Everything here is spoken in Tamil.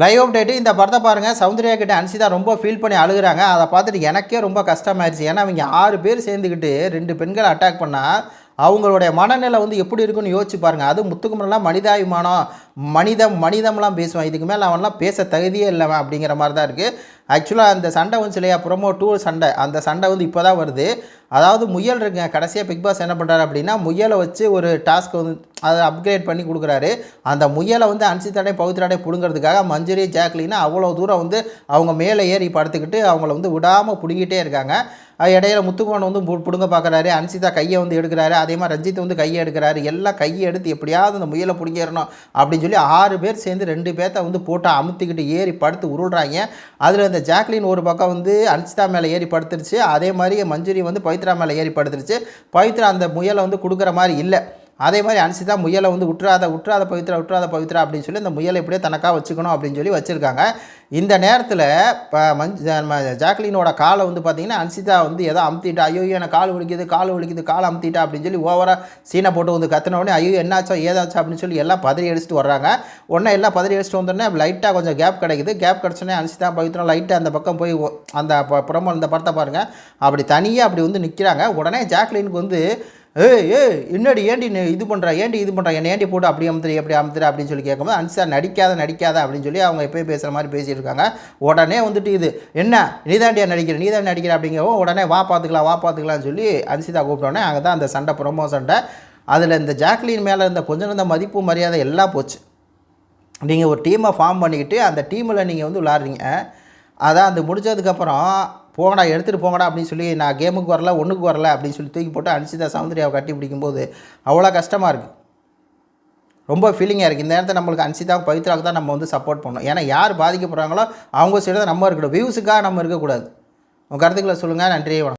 லைவ் அப்டேட்டு இந்த படத்தை பாருங்கள் சௌந்தர்யா கிட்ட அன்சிதா ரொம்ப ஃபீல் பண்ணி அழுகுறாங்க. அதை பார்த்துட்டு எனக்கே ரொம்ப கஷ்டமாயிருச்சு. ஏன்னா அவங்க ஆறு பேர் சேர்ந்துக்கிட்டு ரெண்டு பெண்களை அட்டாக் பண்ணால் அவங்களுடைய மனநிலை வந்து எப்படி இருக்குன்னு யோசிச்சு பாருங்கள் அது முத்துக்குமரெலாம் மனிதாபிமானம் மனிதம் மனிதம்லாம் பேசுவான். இதுக்கு மேலே அவன்லாம் பேச தகுதியே இல்லைவன் அப்படிங்கிற மாதிரி தான் இருக்குது ஆக்சுவலாக அந்த சண்டை வந்து இல்லையா ப்ரொமோ டூ சண்டை. அந்த சண்டை வந்து இப்போ தான் வருது. அதாவது முயல் இருக்குங்க. கடைசியாக பிக் பாஸ் என்ன பண்ணுறாரு அப்படின்னா முயலை வச்சு ஒரு டாஸ்க் வந்து அதை அப்கிரேட் பண்ணி கொடுக்குறாரு. அந்த முயலை வந்து அன்சித்தாடே பவித்ராடே பிடுங்கிறதுக்காக மஞ்சரி ஜாக்லினா அவ்வளோ தூரம் வந்து அவங்க மேலே ஏறி படுத்துக்கிட்டு அவங்கள வந்து விடாமல் பிடுங்கிட்டே இருக்காங்க. இடையில முத்துக்குமன் வந்து பு- பிடுங்க பார்க்குறாரு அன்சிதா கையை வந்து எடுக்கிறாரு அதே மாதிரி ரஞ்சித் வந்து கையை எடுக்கிறாரு எல்லாம் கையை எடுத்து எப்படியாவது அந்த முயலை பிடிங்கிடணும் அப்படின்னு சொல்லி ஆறு பேர் சேர்ந்து ரெண்டு பேர்த்த வந்து போட்டு அமுத்திக்கிட்டு ஏறி படுத்து உருள்றாங்க. அதில் இந்த ஜாக்லின் ஒரு பக்கம் வந்து அன்சிதா மேலே ஏறி படுத்துருச்சு அதே மாதிரி மஞ்சுரி வந்து பவித்ரா மேலே ஏறி படுத்துருச்சு. பவித்ரா அந்த முயலை வந்து கொடுக்குற மாதிரி இல்லை. அதே மாதிரி அன்சிதா முயலை வந்து உற்றாத உற்றாத பவித்ரா உற்றாத பவித்ரா அப்படின்னு சொல்லி இந்த முயலை இப்படியே தனக்காக வச்சுக்கணும் அப்படின்னு சொல்லி வச்சுருக்காங்க. இந்த நேரத்தில் இப்போ மஞ்ச ஜாக்லினோட காலை வந்து பார்த்திங்கன்னா அன்சிதா வந்து ஏதோ அமுத்திட்டா ஐயோ எனக்கு கால் வலிக்குது கால் வலிக்குது கால் அமுத்திட்டா அப்படின்னு சொல்லி ஓவராக சீனை போட்டு வந்து கத்தின உடனே ஐயோ என்னாச்சோ ஏதாச்சோ அப்படின்னு சொல்லி எல்லாம் பதறி அடிச்சுட்டு வர்றாங்க. உடனே எல்லாம் பதறி அடிச்சுட்டு வந்தோடனே லைட்டாக கொஞ்சம் கேப் கிடைக்குது. கேப் கிடச்சோடனே அன்சிதா பவித்ரா லைட்டாக அந்த பக்கம் போய் அந்த ப- புறமோ இந்த படத்தை பாருங்கள் அப்படி தனியாக அப்படி வந்து நிற்கிறாங்க உடனே ஜாக்லினுக்கு வந்து ஏய் ஏய் என்னடி ஏண்டி நீ இது பண்ணுறா ஏண்டி இது பண்ணுறா என்னை ஏண்டி போட்டு அப்படி அமுத்துற எப்படி அமுத்துற அப்படின்னு சொல்லி கேட்கும்போது அன்சார் நடிக்காத நடிக்காத அப்படின்னு சொல்லி அவங்க எப்பயும் பேசுகிற மாதிரி பேசிட்டு இருக்காங்க. உடனே வந்துட்டு இது என்ன? நீதாண்டியா நடிக்கிற? நீதான் நடிக்கிற? அப்படிங்கவும் உடனே வா பார்த்துக்கலாம் வா பார்த்துக்கலாம்னு சொல்லி அன்சிதா கூப்பிட்டோடனே அங்கே தான் அந்த சண்டை ப்ரொமோ சண்டை. அதில் இந்த ஜாக்லின் மேலே இருந்த கொஞ்சம் இருந்த மதிப்பு மரியாதை எல்லாம் போச்சு. நீங்கள் ஒரு டீமை ஃபார்ம் பண்ணிக்கிட்டு அந்த டீமில் நீங்கள் வந்து விளாட்றீங்க. அதான் அது முடித்ததுக்கப்புறம் போங்கடா எடுத்துகிட்டு போங்கடா அப்படின்னு சொல்லி நான் கேமுக்கு வரல ஒன்றுக்கு வரல அப்படின்னு சொல்லி தூக்கி போட்டு அன்சிதா சௌந்தர்யாவை கட்டி பிடிக்கும்போது அவ்வளோ கஷ்டமாக இருக்குது ரொம்ப ஃபீலிங்காக இருக்குது இந்த நேரத்தில் நம்மளுக்கு அன்சிதா பவித்ராவுக்கு தான் நம்ம வந்து சப்போர்ட் பண்ணணும். ஏன்னா யார் பாதிக்கப்படுறாங்களோ அவங்க சைடு தான் நம்ம இருக்கணும். வியூஸுக்காக நம்ம இருக்கக்கூடாது. உங்கள் கருத்துக்களை சொல்லுங்கள் நன்றி வணக்கம்.